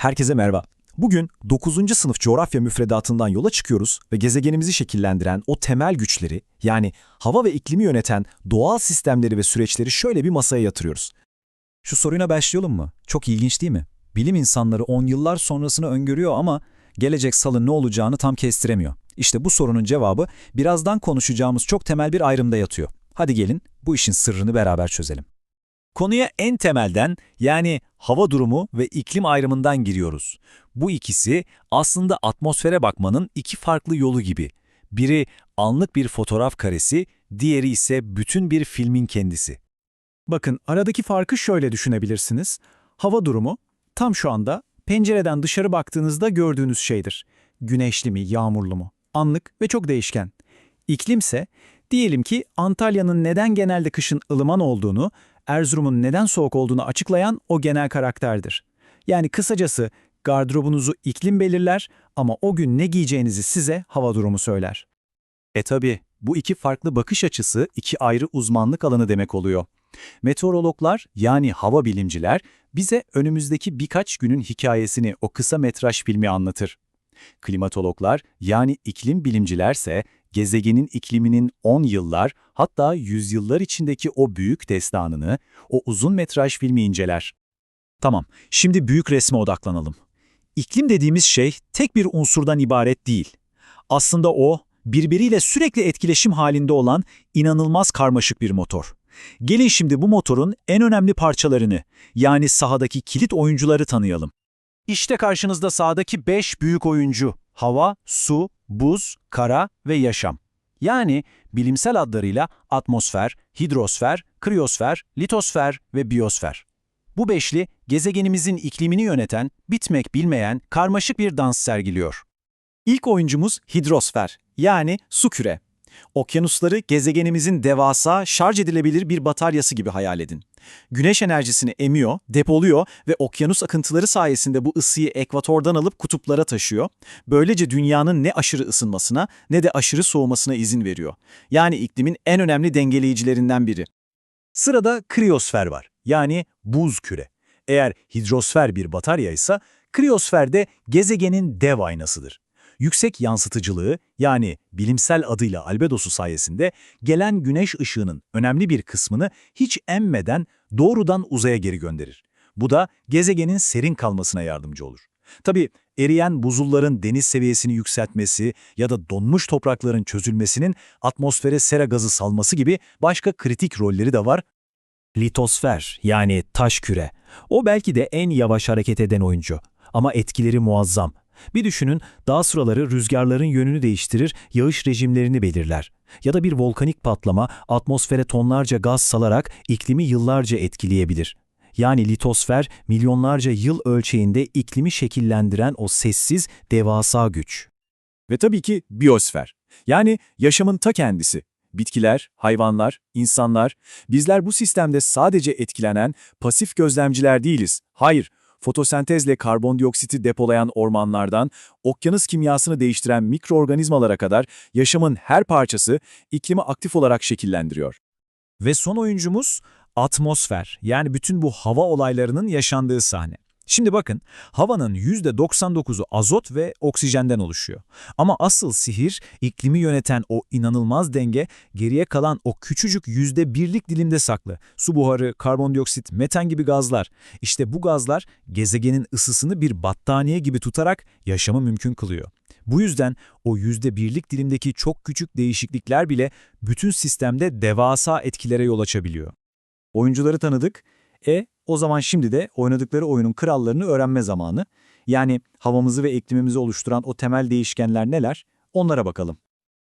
Herkese merhaba. Bugün 9. sınıf coğrafya müfredatından yola çıkıyoruz ve gezegenimizi şekillendiren o temel güçleri, yani hava ve iklimi yöneten doğal sistemleri ve süreçleri şöyle bir masaya yatırıyoruz. Şu soruyla başlayalım mı? Çok ilginç değil mi? Bilim insanları 10 yıllar sonrasını öngörüyor ama gelecek salı ne olacağını tam kestiremiyor. İşte bu sorunun cevabı birazdan konuşacağımız çok temel bir ayrımda yatıyor. Hadi gelin bu işin sırrını beraber çözelim. Konuya en temelden yani hava durumu ve iklim ayrımından giriyoruz. Bu ikisi aslında atmosfere bakmanın iki farklı yolu gibi. Biri anlık bir fotoğraf karesi, diğeri ise bütün bir filmin kendisi. Bakın aradaki farkı şöyle düşünebilirsiniz. Hava durumu tam şu anda pencereden dışarı baktığınızda gördüğünüz şeydir. Güneşli mi, yağmurlu mu? Anlık ve çok değişken. İklimse diyelim ki Antalya'nın neden genelde kışın ılıman olduğunu, Erzurum'un neden soğuk olduğunu açıklayan o genel karakterdir. Yani kısacası gardırobunuzu iklim belirler ama o gün ne giyeceğinizi size hava durumu söyler. E tabi bu iki farklı bakış açısı iki ayrı uzmanlık alanı demek oluyor. Meteorologlar yani hava bilimciler bize önümüzdeki birkaç günün hikayesini o kısa metraj filmi anlatır. Klimatologlar yani iklim bilimcilerse gezegenin ikliminin 10 yıllar hatta yüzyıllar içindeki o büyük destanını, o uzun metraj filmi inceler. Tamam, şimdi büyük resme odaklanalım. İklim dediğimiz şey tek bir unsurdan ibaret değil. Aslında o, birbiriyle sürekli etkileşim halinde olan inanılmaz karmaşık bir motor. Gelin şimdi bu motorun en önemli parçalarını, yani sahadaki kilit oyuncuları tanıyalım. İşte karşınızda sahadaki 5 büyük oyuncu. Hava, su, buz, kara ve yaşam. Yani bilimsel adlarıyla atmosfer, hidrosfer, kriyosfer, litosfer ve biyosfer. Bu beşli, gezegenimizin iklimini yöneten, bitmek bilmeyen karmaşık bir dans sergiliyor. İlk oyuncumuz hidrosfer, yani su küre. Okyanusları gezegenimizin devasa, şarj edilebilir bir bataryası gibi hayal edin. Güneş enerjisini emiyor, depoluyor ve okyanus akıntıları sayesinde bu ısıyı ekvatordan alıp kutuplara taşıyor. Böylece dünyanın ne aşırı ısınmasına ne de aşırı soğumasına izin veriyor. Yani iklimin en önemli dengeleyicilerinden biri. Sırada kriyosfer var, yani buz küre. Eğer hidrosfer bir batarya ise kriyosfer de gezegenin dev aynasıdır yüksek yansıtıcılığı yani bilimsel adıyla albedosu sayesinde gelen güneş ışığının önemli bir kısmını hiç emmeden doğrudan uzaya geri gönderir. Bu da gezegenin serin kalmasına yardımcı olur. Tabi eriyen buzulların deniz seviyesini yükseltmesi ya da donmuş toprakların çözülmesinin atmosfere sera gazı salması gibi başka kritik rolleri de var. Litosfer yani taş küre. O belki de en yavaş hareket eden oyuncu ama etkileri muazzam. Bir düşünün, dağ sıraları rüzgarların yönünü değiştirir, yağış rejimlerini belirler. Ya da bir volkanik patlama atmosfere tonlarca gaz salarak iklimi yıllarca etkileyebilir. Yani litosfer milyonlarca yıl ölçeğinde iklimi şekillendiren o sessiz, devasa güç. Ve tabii ki biyosfer. Yani yaşamın ta kendisi. Bitkiler, hayvanlar, insanlar, bizler bu sistemde sadece etkilenen pasif gözlemciler değiliz. Hayır, fotosentezle karbondioksiti depolayan ormanlardan, okyanus kimyasını değiştiren mikroorganizmalara kadar yaşamın her parçası iklimi aktif olarak şekillendiriyor. Ve son oyuncumuz atmosfer, yani bütün bu hava olaylarının yaşandığı sahne. Şimdi bakın, havanın %99'u azot ve oksijenden oluşuyor. Ama asıl sihir, iklimi yöneten o inanılmaz denge, geriye kalan o küçücük %1'lik dilimde saklı. Su buharı, karbondioksit, metan gibi gazlar. İşte bu gazlar, gezegenin ısısını bir battaniye gibi tutarak yaşamı mümkün kılıyor. Bu yüzden o %1'lik dilimdeki çok küçük değişiklikler bile bütün sistemde devasa etkilere yol açabiliyor. Oyuncuları tanıdık. E o zaman şimdi de oynadıkları oyunun krallarını öğrenme zamanı. Yani havamızı ve iklimimizi oluşturan o temel değişkenler neler? Onlara bakalım.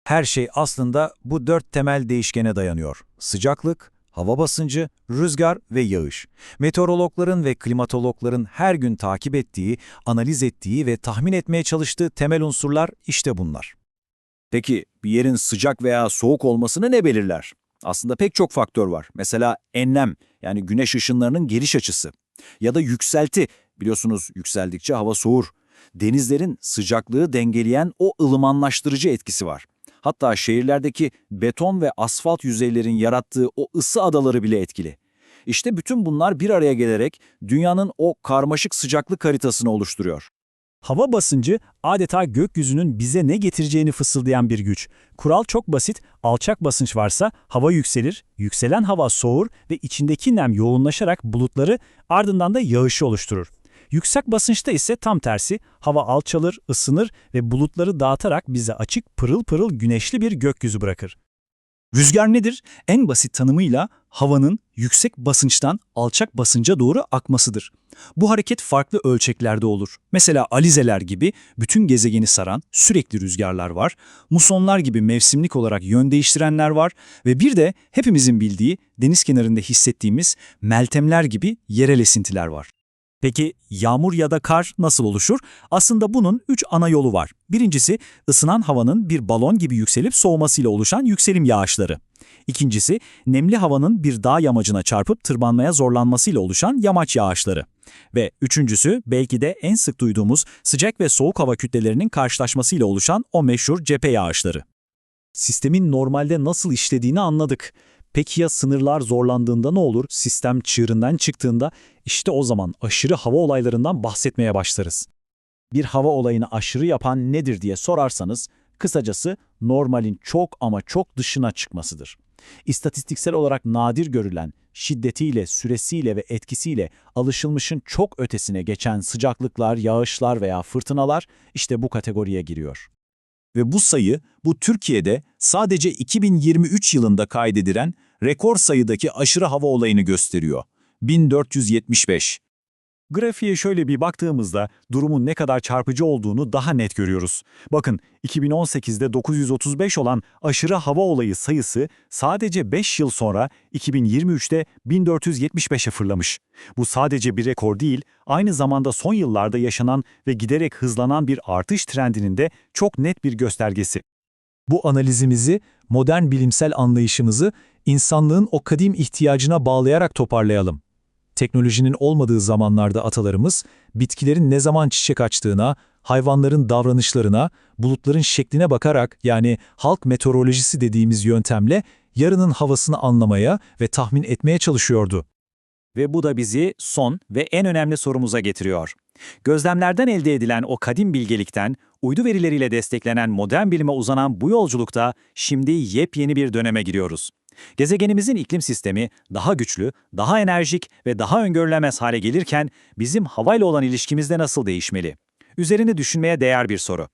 Her şey aslında bu dört temel değişkene dayanıyor. Sıcaklık, hava basıncı, rüzgar ve yağış. Meteorologların ve klimatologların her gün takip ettiği, analiz ettiği ve tahmin etmeye çalıştığı temel unsurlar işte bunlar. Peki bir yerin sıcak veya soğuk olmasını ne belirler? Aslında pek çok faktör var. Mesela enlem yani güneş ışınlarının geliş açısı ya da yükselti biliyorsunuz yükseldikçe hava soğur. Denizlerin sıcaklığı dengeleyen o ılımanlaştırıcı etkisi var. Hatta şehirlerdeki beton ve asfalt yüzeylerin yarattığı o ısı adaları bile etkili. İşte bütün bunlar bir araya gelerek dünyanın o karmaşık sıcaklık haritasını oluşturuyor. Hava basıncı adeta gökyüzünün bize ne getireceğini fısıldayan bir güç. Kural çok basit, alçak basınç varsa hava yükselir, yükselen hava soğur ve içindeki nem yoğunlaşarak bulutları ardından da yağışı oluşturur. Yüksek basınçta ise tam tersi, hava alçalır, ısınır ve bulutları dağıtarak bize açık, pırıl pırıl güneşli bir gökyüzü bırakır. Rüzgar nedir? En basit tanımıyla havanın yüksek basınçtan alçak basınca doğru akmasıdır. Bu hareket farklı ölçeklerde olur. Mesela alizeler gibi bütün gezegeni saran sürekli rüzgarlar var, musonlar gibi mevsimlik olarak yön değiştirenler var ve bir de hepimizin bildiği deniz kenarında hissettiğimiz meltemler gibi yerel esintiler var. Peki yağmur ya da kar nasıl oluşur? Aslında bunun üç ana yolu var. Birincisi ısınan havanın bir balon gibi yükselip soğumasıyla oluşan yükselim yağışları. İkincisi nemli havanın bir dağ yamacına çarpıp tırmanmaya zorlanmasıyla oluşan yamaç yağışları. Ve üçüncüsü belki de en sık duyduğumuz sıcak ve soğuk hava kütlelerinin karşılaşmasıyla oluşan o meşhur cephe yağışları. Sistemin normalde nasıl işlediğini anladık. Peki ya sınırlar zorlandığında ne olur? Sistem çığırından çıktığında işte o zaman aşırı hava olaylarından bahsetmeye başlarız. Bir hava olayını aşırı yapan nedir diye sorarsanız, kısacası normalin çok ama çok dışına çıkmasıdır. İstatistiksel olarak nadir görülen, şiddetiyle, süresiyle ve etkisiyle alışılmışın çok ötesine geçen sıcaklıklar, yağışlar veya fırtınalar işte bu kategoriye giriyor. Ve bu sayı, bu Türkiye'de sadece 2023 yılında kaydedilen rekor sayıdaki aşırı hava olayını gösteriyor. 1475. Grafiğe şöyle bir baktığımızda durumun ne kadar çarpıcı olduğunu daha net görüyoruz. Bakın 2018'de 935 olan aşırı hava olayı sayısı sadece 5 yıl sonra 2023'te 1475'e fırlamış. Bu sadece bir rekor değil, aynı zamanda son yıllarda yaşanan ve giderek hızlanan bir artış trendinin de çok net bir göstergesi. Bu analizimizi, modern bilimsel anlayışımızı insanlığın o kadim ihtiyacına bağlayarak toparlayalım. Teknolojinin olmadığı zamanlarda atalarımız, bitkilerin ne zaman çiçek açtığına, hayvanların davranışlarına, bulutların şekline bakarak yani halk meteorolojisi dediğimiz yöntemle yarının havasını anlamaya ve tahmin etmeye çalışıyordu. Ve bu da bizi son ve en önemli sorumuza getiriyor. Gözlemlerden elde edilen o kadim bilgelikten, uydu verileriyle desteklenen modern bilime uzanan bu yolculukta şimdi yepyeni bir döneme giriyoruz. Gezegenimizin iklim sistemi daha güçlü, daha enerjik ve daha öngörülemez hale gelirken bizim havayla olan ilişkimizde nasıl değişmeli? Üzerine düşünmeye değer bir soru.